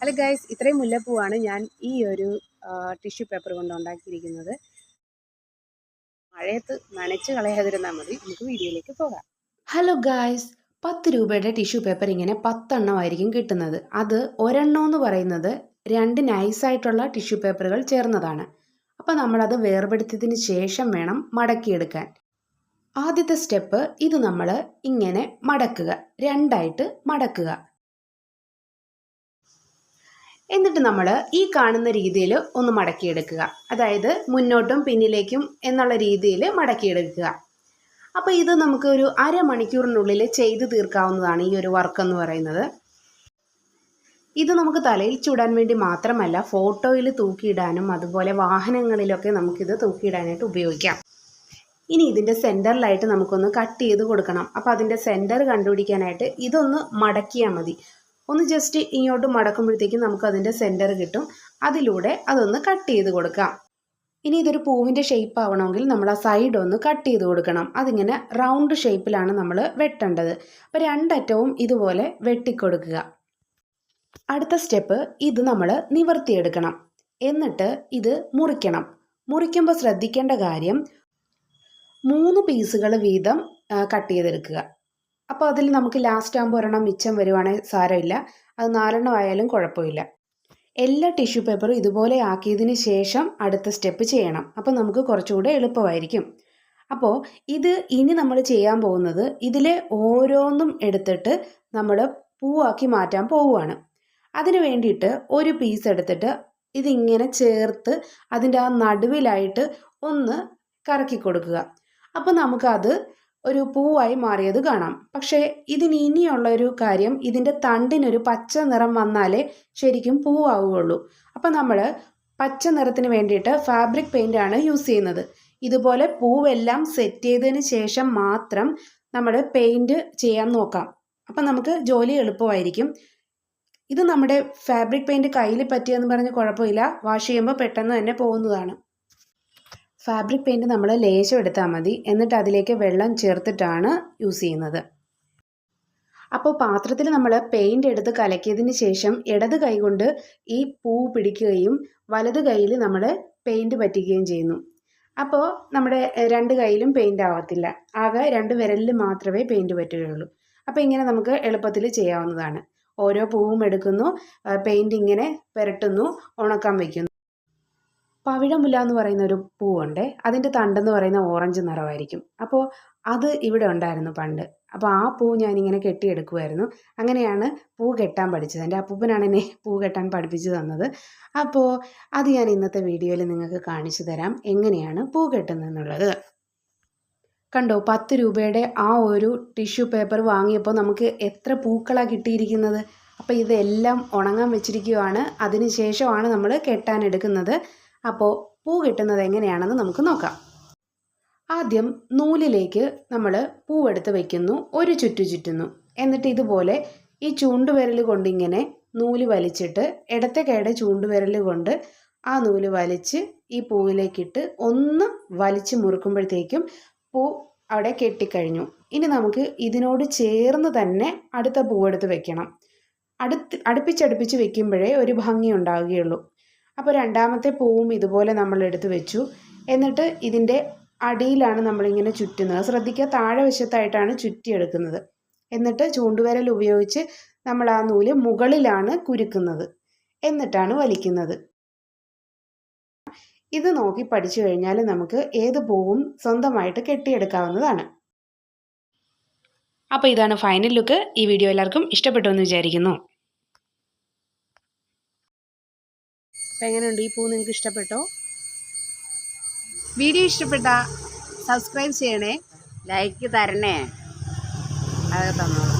Hello guys ഇത്രയും മുല്ലപ്പൂവാണ് ഞാൻ ഈ ഒരു ടിഷ്യൂ പേപ്പർ കൊണ്ട് ഉണ്ടാക്കിയിരിക്കുന്നത്. മഴയത്ത് നനച്ച് കളയാതിരുന്നാൽ മതി. നമുക്ക് വീഡിയോയിലേക്ക് പോകാം. ഹലോ ഗായ്സ് പത്ത് രൂപയുടെ ടിഷ്യൂ പേപ്പർ ഇങ്ങനെ പത്തെണ്ണമായിരിക്കും കിട്ടുന്നത്. അത് ഒരെണ്ണം എന്ന് പറയുന്നത് രണ്ട് നൈസായിട്ടുള്ള ടിഷ്യൂ പേപ്പറുകൾ ചേർന്നതാണ്. അപ്പോൾ നമ്മളത് വേർപെടുത്തിയതിന് ശേഷം വേണം മടക്കിയെടുക്കാൻ. ആദ്യത്തെ സ്റ്റെപ്പ് ഇത് നമ്മൾ ഇങ്ങനെ മടക്കുക. രണ്ടായിട്ട് മടക്കുക. എന്നിട്ട് നമ്മൾ ഈ കാണുന്ന രീതിയിൽ ഒന്ന് മടക്കിയെടുക്കുക. അതായത് മുന്നോട്ടും പിന്നിലേക്കും എന്നുള്ള രീതിയിൽ മടക്കിയെടുക്കുക. അപ്പോൾ ഇത് നമുക്ക് ഒരു അരമണിക്കൂറിനുള്ളിൽ ചെയ്ത് തീർക്കാവുന്നതാണ് ഈ ഒരു വർക്ക് എന്ന് പറയുന്നത്. ഇത് നമുക്ക് തലയിൽ ചൂടാൻ വേണ്ടി മാത്രമല്ല ഫോട്ടോയിൽ തൂക്കിയിടാനും അതുപോലെ വാഹനങ്ങളിലൊക്കെ നമുക്കിത് തൂക്കിയിടാനായിട്ട് ഉപയോഗിക്കാം. ഇനി ഇതിന്റെ സെന്ററിലായിട്ട് നമുക്കൊന്ന് കട്ട് ചെയ്ത് കൊടുക്കണം. അപ്പോൾ അതിന്റെ സെന്റർ കണ്ടുപിടിക്കാനായിട്ട് ഇതൊന്ന് മടക്കിയാൽ മതി. ഒന്ന് ജസ്റ്റ് ഇങ്ങോട്ട് മടക്കുമ്പോഴത്തേക്കും നമുക്ക് അതിന്റെ സെന്റർ കിട്ടും. അതിലൂടെ അതൊന്ന് കട്ട് ചെയ്ത് കൊടുക്കാം. ഇനി ഇതൊരു പൂവിന്റെ ഷേപ്പ് ആവണമെങ്കിൽ നമ്മൾ ആ സൈഡ് ഒന്ന് കട്ട് ചെയ്ത് കൊടുക്കണം. അതിങ്ങനെ റൗണ്ട് ഷേപ്പിലാണ് നമ്മൾ വെട്ടേണ്ടത്. അപ്പോൾ രണ്ടറ്റവും ഇതുപോലെ വെട്ടിക്കൊടുക്കുക. അടുത്ത സ്റ്റെപ്പ് ഇത് നമ്മൾ നിവർത്തിയെടുക്കണം. എന്നിട്ട് ഇത് മുറിക്കണം. മുറിക്കുമ്പോൾ ശ്രദ്ധിക്കേണ്ട കാര്യം മൂന്ന് പീസുകൾ വീതം കട്ട് ചെയ്തെടുക്കുക. അപ്പോൾ അതിൽ നമുക്ക് ലാസ്റ്റ് ആകുമ്പോൾ ഒരെണ്ണം മിച്ചം വരുവാണെങ്കിൽ സാരമില്ല. അത് നാലെണ്ണം ആയാലും കുഴപ്പമില്ല. എല്ലാ ടിഷ്യൂ പേപ്പറും ഇതുപോലെ ആക്കിയതിന് ശേഷം അടുത്ത സ്റ്റെപ്പ് ചെയ്യണം. അപ്പോൾ നമുക്ക് കുറച്ചുകൂടെ എളുപ്പമായിരിക്കും. അപ്പോൾ ഇത് ഇനി നമ്മൾ ചെയ്യാൻ പോകുന്നത് ഇതിലെ ഓരോന്നും എടുത്തിട്ട് നമ്മൾ പൂവാക്കി മാറ്റാൻ പോവുകയാണ്. അതിന് വേണ്ടിയിട്ട് ഒരു പീസ് എടുത്തിട്ട് ഇതിങ്ങനെ ചേർത്ത് അതിന്റെ ആ നടുവിലായിട്ട് ഒന്ന് കറക്കി കൊടുക്കുക. അപ്പോൾ നമുക്കത് ഒരു പൂവായി മാറിയത് കാണാം. പക്ഷേ ഇതിന് ഇനിയുള്ള ഒരു കാര്യം ഇതിന്റെ തണ്ടിനൊരു പച്ച നിറം വന്നാലേ ശരിക്കും പൂവാവുകയുള്ളൂ. അപ്പോൾ നമ്മൾ പച്ച നിറത്തിന് വേണ്ടിയിട്ട് ഫാബ്രിക് പെയിന്റ് ആണ് യൂസ് ചെയ്യുന്നത്. ഇതുപോലെ പൂവെല്ലാം സെറ്റ് ചെയ്തതിന് ശേഷം മാത്രം നമ്മൾ പെയിന്റ് ചെയ്യാൻ നോക്കാം. അപ്പം നമുക്ക് ജോലി എളുപ്പമായിരിക്കും. ഇത് നമ്മുടെ ഫാബ്രിക് പെയിന്റ് കയ്യിൽ പറ്റിയെന്ന് പറഞ്ഞ് കുഴപ്പമില്ല. വാഷ് ചെയ്യുമ്പോൾ പെട്ടെന്ന് തന്നെ പോകുന്നതാണ്. ഫാബ്രിക് പെയിന്റ് നമ്മൾ ലേശം എടുത്താൽ മതി. എന്നിട്ട് അതിലേക്ക് വെള്ളം ചേർത്തിട്ടാണ് യൂസ് ചെയ്യുന്നത്. അപ്പോൾ പാത്രത്തിൽ നമ്മൾ പെയിന്റ് എടുത്ത് കലക്കിയതിന് ശേഷം ഇടത് കൈ കൊണ്ട് ഈ പൂ പിടിക്കുകയും വലത് കൈയിൽ നമ്മൾ പെയിന്റ് പറ്റിക്കുകയും ചെയ്യുന്നു. അപ്പോൾ നമ്മുടെ രണ്ട് കൈയിലും പെയിന്റ് ആവത്തില്ല. ആകെ രണ്ട് വിരലിൽ മാത്രമേ പെയിന്റ് പറ്റുകയുള്ളൂ. അപ്പോൾ ഇങ്ങനെ നമുക്ക് എളുപ്പത്തിൽ ചെയ്യാവുന്നതാണ്. ഓരോ പൂവും എടുക്കുന്നു പെയിന്റ് ഇങ്ങനെ പുരട്ടുന്നു ഉണക്കാൻ വയ്ക്കുന്നു പവിഴമുല്ല എന്ന് പറയുന്ന ഒരു പൂവുണ്ട്. അതിന്റെ തണ്ടെന്ന് പറയുന്ന ഓറഞ്ച് നിറമായിരിക്കും. അപ്പോൾ അത് ഇവിടെ ഉണ്ടായിരുന്നു പണ്ട്. അപ്പോൾ ആ പൂ ഞാനിങ്ങനെ കെട്ടിയെടുക്കുമായിരുന്നു അങ്ങനെയാണ് പൂ കെട്ടാൻ പഠിച്ചത്. എന്റെ അപ്പൂപ്പനാണ് എന്നെ പൂ കെട്ടാൻ പഠിപ്പിച്ചു തന്നത്. അപ്പോൾ അത് ഞാൻ ഇന്നത്തെ വീഡിയോയിൽ നിങ്ങൾക്ക് കാണിച്ചു തരാം. എങ്ങനെയാണ് പൂ കെട്ടുന്നതെന്നുള്ളത്. കണ്ടോ? പത്ത് രൂപയുടെ ആ ഒരു ടിഷ്യൂ പേപ്പർ വാങ്ങിയപ്പോൾ നമുക്ക് എത്ര പൂക്കളാണ് കിട്ടിയിരിക്കുന്നത്? അപ്പോൾ ഇതെല്ലാം ഉണങ്ങാൻ വെച്ചിരിക്കുവാണ്. അതിന് ശേഷമാണ് നമ്മൾ കെട്ടാൻ എടുക്കുന്നത്. അപ്പോൾ പൂ കിട്ടുന്നത് എങ്ങനെയാണെന്ന് നമുക്ക് നോക്കാം. ആദ്യം നൂലിലേക്ക് നമ്മൾ പൂവെടുത്ത് വയ്ക്കുന്നു ഒരു ചുറ്റു ചുറ്റുന്നു. എന്നിട്ട് ഇതുപോലെ ഈ ചൂണ്ടുവിരൽ കൊണ്ടിങ്ങനെ നൂൽ വലിച്ചിട്ട് ഇടത്തെ കൈയുടെ ചൂണ്ടുവിരൽ കൊണ്ട് ആ നൂൽ വലിച്ച് ഈ പൂവിലേക്കിട്ട് ഒന്ന് വലിച്ച് മുറുക്കുമ്പോഴത്തേക്കും പൂ അവിടെ കെട്ടിക്കഴിഞ്ഞു. ഇനി നമുക്ക് ഇതിനോട് ചേർന്ന് തന്നെ അടുത്ത പൂവെടുത്ത് വെക്കണം. അടുത്ത് അടുപ്പിച്ചടുപ്പിച്ച് വെക്കുമ്പോഴേ ഒരു ഭംഗി ഉണ്ടാവുകയുള്ളൂ. അപ്പോൾ രണ്ടാമത്തെ പൂവും ഇതുപോലെ നമ്മൾ എടുത്ത് വെച്ചു. എന്നിട്ട് ഇതിന്റെ അടിയിലാണ് നമ്മളിങ്ങനെ ചുറ്റുന്നത്. ശ്രദ്ധിക്കുക താഴെ വശത്തായിട്ടാണ് ചുറ്റിയെടുക്കുന്നത്. എന്നിട്ട് ചൂണ്ടുവിരൽ ഉപയോഗിച്ച് നമ്മൾ ആ നൂൽ മുകളിലാണ് കുരുക്കുന്നത്. എന്നിട്ടാണ് വലിക്കുന്നത്. ഇത് നോക്കി പഠിച്ചു കഴിഞ്ഞാൽ നമുക്ക് ഏത് പൂവും സ്വന്തമായിട്ട് കെട്ടിയെടുക്കാവുന്നതാണ്. അപ്പോൾ ഇതാണ് ഫൈനൽ ലുക്ക്. ഈ വീഡിയോ എല്ലാവർക്കും ഇഷ്ടപ്പെട്ടു എന്ന് വിചാരിക്കുന്നു. അപ്പം എങ്ങനെയുണ്ട്? ഈ പൂ നിങ്ങൾക്ക് ഇഷ്ടപ്പെട്ടോ? വീഡിയോ ഇഷ്ടപ്പെട്ട സബ്സ്ക്രൈബ് ചെയ്യണേ ലൈക്ക് തരണേ. അതൊക്കെ തന്നോളൂ.